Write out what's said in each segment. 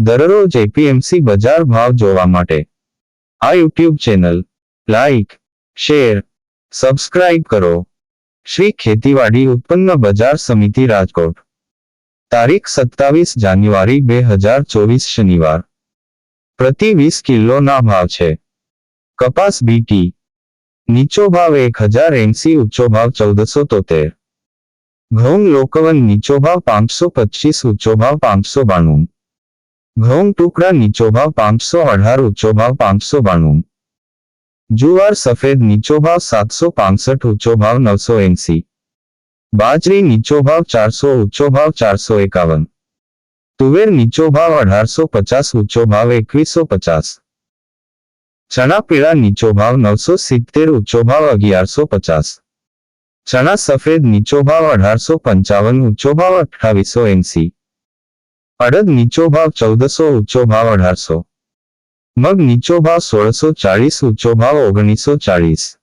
દરરોજ એપીએમસી બજાર ભાવ જોવા માટે. આ YouTube channel like share subscribe કરો. શ્રી ખેતીવાડી ઉત્પન્ન બજાર સમિતિ રાજકોટ. તારીખ સત્તાવીસ જાન્યુઆરી બે હજાર ચોવીસ શનિવાર. પ્રતિ વીસ કિલોના ભાવ છે. કપાસ બીટી નીચો ભાવ એક હજાર એંસી ઊંચો ભાવ ચૌદસો તોતેર. ઘઉં લોકવન નીચો ભાવ પાંચસો પચીસ, ઊંચો ભાવ પાંચસો બાણું. ઘઉં ટુકડા નીચો ભાવ પાંચસો અઢાર ઊંચો ભાવ પાંચસો બાણું. જુવાર સફેદ નીચો ભાવ સાતસો પાંસઠ ઊંચો ભાવ નવસો એંસી. બાજરી નીચો ભાવ ચારસો ઊંચો ભાવ ચારસો એકાવન. તુવેર નીચો ભાવ અઢારસો પચાસ ઊંચો ભાવ એકવીસો પચાસ. ચણા પીળા નીચો ભાવ નવસો સિત્તેર ઊંચો ભાવ અગિયારસો પચાસ. ચણા સફેદ નીચો ભાવ અઢારસો પંચાવન ઊંચો ભાવ અઠાવીસો એંસી. અડદ નીચો ભાવ ચૌદસો, ઊંચો ભાવ અઢારસો. મગ નીચો ભાવ સોળસો ચાળીસ, ઊંચો ભાવ ઓગણીસો ચાળીસ.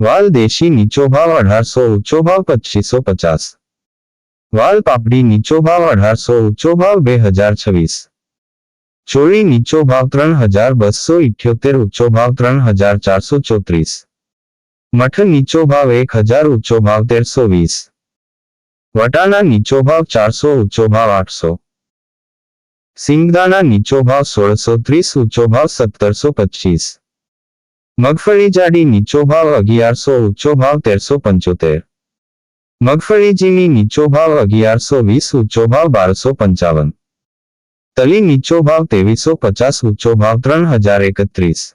વાલ દેશી નીચો ભાવ અઢારસો, ઊંચો ભાવ પચીસો પચાસ. વાલ પાપડી નીચો ભાવ અઢારસો, ઊંચો ભાવ બે હજાર છવ્વીસ. ચોળી નીચો ભાવ ત્રણ હજાર બસો ઇઠ્યોતેર, ઊંચો ભાવ ત્રણ હજાર ચારસો ચોત્રીસ. મઠ નીચો ભાવ એક હજાર, ઊંચો ભાવ તેરસો વીસ. વટાણા નીચો ભાવ ચારસો, ઊંચો ભાવ આઠસો. સિંગદાણા નીચો ભાવ સોળસો ત્રીસ, ઊંચો ભાવ સત્તરસો પચીસ. મગફળી જાડી નીચો ભાવ અગિયારસો, ઊંચો ભાવ તેરસો પંચોતેર. મગફળી ઝીણી નીચો ભાવ અગિયારસો વીસ, ઊંચો ભાવ બારસો પંચાવન. તલી નીચો ભાવ ત્રેવીસો પચાસ, ઊંચો ભાવ ત્રણ હજાર એકત્રીસ.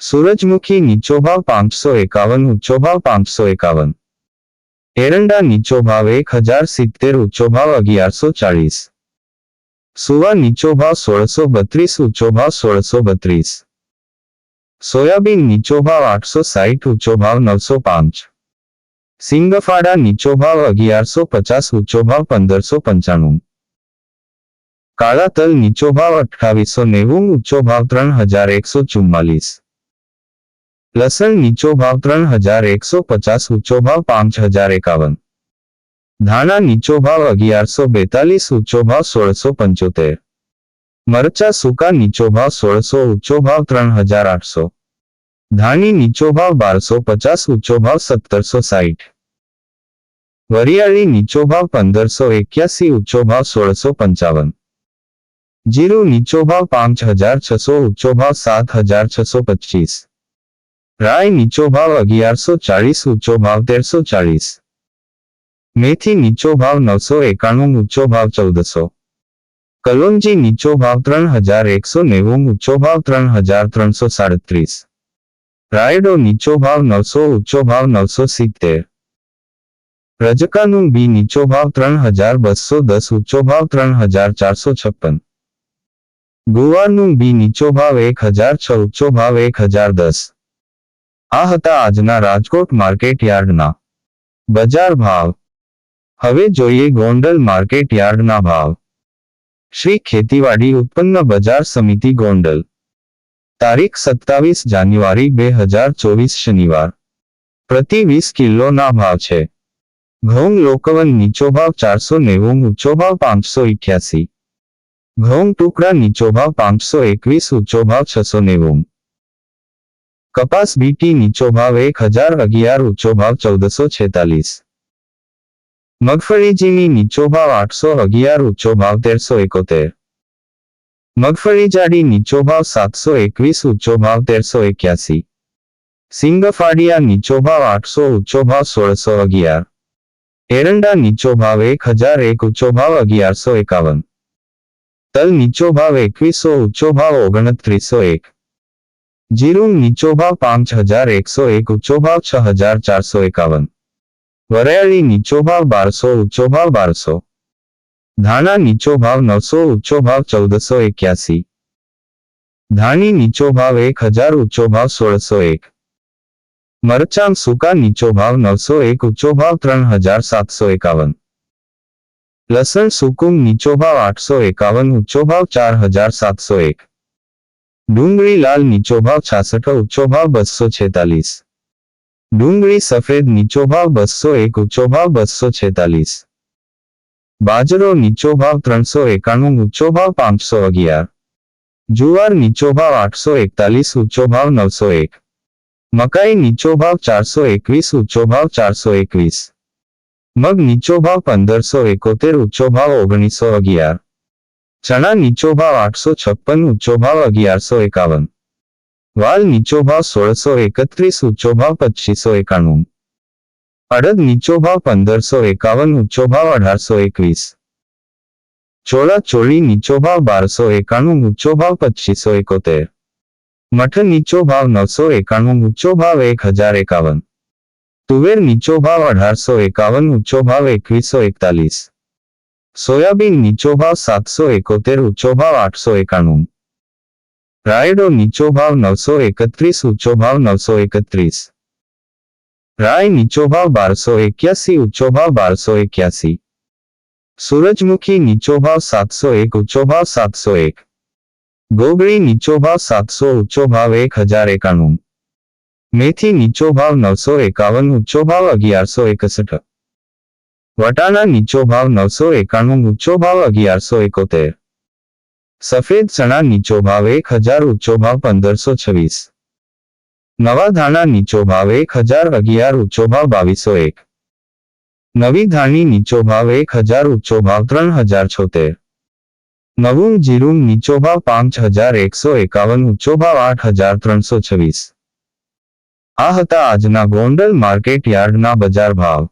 સૂરજમુખી નીચો ભાવ પાંચસો એકાવન, ઊંચો ભાવ પાંચસો એકાવન. એરંડા નીચો ભાવ એક હજાર સિત્તેર, ઊંચો ભાવ અગિયારસો ચાળીસ. સુવા નીચો ભાવ સોળસો બત્રીસ, ઊંચો ભાવ સોળસો બત્રીસ. સોયાબીન નીચો ભાવ આઠસો સાહીઠ, ઊંચો ભાવ નવસો પાંચ. સિંગફાડા નીચો ભાવ અગિયારસો પચાસ, ઊંચો ભાવ પંદરસો પંચાણું. કાળા તલ નીચો ભાવ અઠાવીસો નેવું, ઊંચો ભાવ ત્રણ હજાર એકસો ચુમ્માલીસ. લસણ નીચો ભાવ ત્રણ હજાર એકસો પચાસ, ઊંચો ભાવ પાંચ હજાર એકાવન. ધાણા નીચો ભાવ અગિયારસો બેતાલીસ, ઊંચો ભાવ સોળસો પંચોતેર. મરચા સૂકા નીચો ભાવ સોળસો, ઊંચો ભાવ ત્રણ હજાર આઠસો. ધાણી નીચો ભાવ બારસો પચાસ, ઊંચો ભાવ સત્તરસો સાઠ વરિયાળી નીચો ભાવ પંદરસો એક્યાસી, ઊંચો ભાવ સોળસો પંચાવન. જીરું નીચો ભાવ પાંચ હજાર છસો, ઊંચો ભાવ સાત હજાર છસો પચીસ. રાય નીચો ભાવ અગિયારસો ચાળીસ, ઊંચો ભાવ તેરસો ચાળીસ. મેથી નીચો ભાવ નવસો એકાણું ઊંચો ભાવ ચૌદસો કલોંજી નીચો ભાવ ત્રણ હજાર એકસો નેવું ઊંચો ભાવ ત્રણ હજાર ત્રણસો સાડત્રીસ રાયડો નીચો ભાવ નવસો ઊંચો ભાવ નવસો સિત્તેર રજકાનું બી નીચો ભાવ ત્રણ હજાર બસો દસ ઊંચો ભાવ ત્રણ હજાર ચારસો છપ્પન ગુવારનું બી નીચો ભાવ એક હજાર છ ઊંચો ભાવ એક હજાર દસ આ હતા આજના રાજકોટ માર્કેટ યાર્ડના બજાર ભાવ હવે જોઈએ ગોંડલ માર્કેટ યાર્ડના ભાવ. શ્રી ખેતીવાડી ઉત્પન્ન બજાર સમિતિ ગોંડલ. તારીખ સત્તાવીસ જાન્યુઆરી બે હજાર ચોવીસ શનિવાર. પ્રતિ વીસ કિલોના ભાવ છે. ઘઉં લોકવન નીચો ભાવ ચારસો નેવું, ઊંચો ભાવ પાંચસો ઇઠ્યાસી ઘઉં ટુકડા નીચો ભાવ પાંચસો એકવીસ, ઊંચો ભાવ છસો નેવું. કપાસ બીટી નીચો ભાવ એક હજાર અગિયાર, ઊંચો ભાવ ચૌદસો છેતાલીસ. મગફળી ઝીણી નીચો ભાવ આઠસો અગિયાર, ઊંચો ભાવ તેરસો એકોતેર. મગફળી જાડી નીચો ભાવ સાતસો એકવીસ, ઊંચો ભાવ તેરસો એક્યાસી. સિંગફાડિયા નીચો ભાવ આઠસો, ઊંચો ભાવ સોળસો અગિયાર. એરંડા નીચો ભાવ એક હજાર એક, ઊંચો ભાવ અગિયારસો એકાવન. તલ નીચો ભાવ એકવીસો, ઊંચો ભાવ ઓગણત્રીસો એક. જીરું નીચો ભાવ પાંચ હજાર એકસો એક, ઊંચો ભાવ છ હજાર ચારસો એકાવન. વરિયાળી નીચો ભાવ બારસો ઊંચો ભાવ બારસો. ધાણા નીચો ભાવ નવસો ઊંચો ભાવ ચૌદસો એક્યાસી. ધાણી નીચો ભાવ એક હજાર ઊંચો ભાવ સોળસો એક. મરચાં સૂકા નીચો ભાવ નવસો એક ઊંચો ભાવ ત્રણ હજાર સાતસો એકાવન. લસણ સુકુમ નીચો ભાવ આઠસો એકાવન ઊંચો ભાવ ચાર હજાર સાતસો એક. ડુંગળી લાલ નીચો ભાવ છાસઠ ઊંચો ભાવ બસો છેતાલીસ. ડુંગળી સફેદ નીચો ભાવ બસો એક, ઊંચો ભાવ બસો છેતાલીસ. બાજરો નીચો ભાવ ત્રણસો એકાણું, ઊંચો ભાવ પાંચસો અગિયાર. જુવાર નીચો ભાવ આઠસો એકતાલીસ, ઊંચો ભાવ નવસો એક. મકાઈ નીચો ભાવ ચારસો એકવીસ, ઊંચો ભાવ ચારસો એકવીસ. મગ નીચો ભાવ પંદરસો એકોતેર, ઊંચો ભાવ ઓગણીસો અગિયાર. ચણા નીચો ભાવ આઠસો છપ્પન, ઊંચો ભાવ અગિયારસો એકાવન. વાલ નીચો ભાવ સોળસો એકત્રીસ ઊંચો ભાવ પચીસો એકાણું. અડદ નીચો ભાવ પંદરસો એકાવન ઊંચો ભાવ અઢારસો એકવીસ. ચોળા ચોળી નીચો ભાવ બારસો એકાણું ઊંચો ભાવ પચીસો એકોતેર. મઠ નીચો ભાવ નવસો એકાણું ઊંચો ભાવ એક હજાર એકાવન. તુવેર નીચો ભાવ અઢારસો એકાવન ઊંચો ભાવ એકવીસો એકતાલીસ. સોયાબીન નીચો ભાવ સાતસો એકોતેર ઊંચો ભાવ આઠસો એકાણું. રાયડો નીચો ભાવ નવસો એકત્રીસ, ઊંચો ભાવ નવસો એકત્રીસ. રાય નીચો ભાવ બારસો એક્યાસી, ઊંચો ભાવ બારસો એક્યાસી. સૂરજમુખી નીચો ભાવ સાતસો એક, ઊંચો ભાવ સાતસો એક. ગોગળી નીચો ભાવ સાતસો, ઊંચો ભાવ એક હજાર એકાણું. મેથી નીચો ભાવ નવસો એકાવન, ઊંચો ભાવ અગિયારસો એકસઠ. વટાણા નીચો ભાવ નવસો એકાણું, ઊંચો ભાવ અગિયારસો એકોતેર. સફેદ ચણા નીચો ભાવ એક હજાર ઊંચો ભાવ પંદરસો છવ્વીસ. નવા ધાણા નીચો ભાવ એક હજાર, અગિયાર ઊંચો ભાવ બાવીસો એક. નવી ધાણી નીચો ભાવ એક હજાર ઊંચો ભાવ ત્રણ હજાર છોતેર. નવું જીરું નીચો ભાવ પાંચ હજાર, એકસો એકાવન ઊંચો ભાવ આઠ હજાર, ત્રણસો છવ્વીસ. આ હતા આજના ગોંડલ માર્કેટ યાર્ડના બજાર ભાવ.